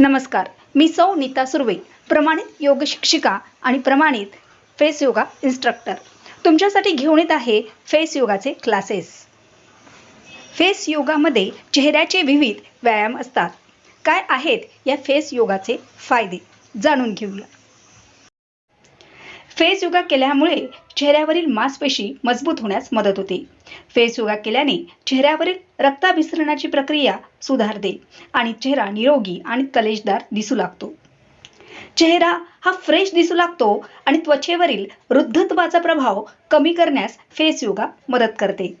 नमस्कार मी सौ नीता सुर्वे प्रमाणित योग शिक्षिका आणि प्रमाणित फेस योगा इन्स्ट्रक्टर तुमच्यासाठी घेऊन येत आहे फेस योगाचे क्लासेस फेस योगामध्ये चेहऱ्याचे विविध व्यायाम असतात. काय आहेत या फेस योगाचे फायदे? जाणून घेऊया. फेस योगा केल्यामुळे चेहऱ्यावरील मांसपेशी मजबूत होण्यास मदत होते. फेस योगा केल्याने चेहऱ्यावरील रक्ताभिसरणाची प्रक्रिया सुधारते आणि चेहरा निरोगी आणि कलेजदार दिसू लागतो. चेहरा हा फ्रेश दिसू लागतो आणि त्वचेवरील वृद्धत्वाचा प्रभाव कमी करण्यास फेस योगा मदत करते.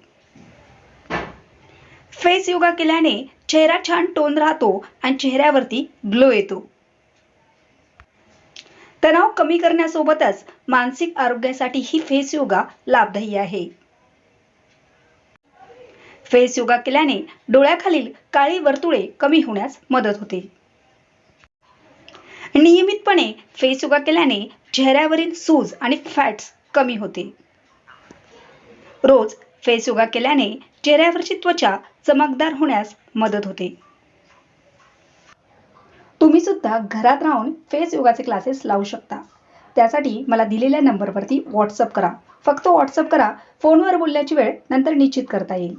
फेस योगा केल्याने चेहरा छान टोन राहतो आणि चेहऱ्यावरती ग्लो येतो. तणाव कमी करण्यासोबतच मानसिक आरोग्यासाठी ही फेस योगा लाभदायी आहे. फेस योगा केल्याने डोळ्याखालील काळी वर्तुळे कमी होण्यास मदत होते. नियमितपणे फेस योगा केल्याने चेहऱ्यावरील सूज आणि फॅट्स कमी होते. रोज फेस योगा केल्याने चेहऱ्यावरची त्वचा चमकदार होण्यास मदत होते. तुम्ही सुद्धा घरात राहून फेस योगाचे क्लासेस लावू शकता. त्यासाठी मला दिलेल्या नंबरवरती व्हॉट्सअप करा. फक्त व्हॉट्सअप करा. फोनवर बोलण्याची वेळ नंतर निश्चित करता येईल.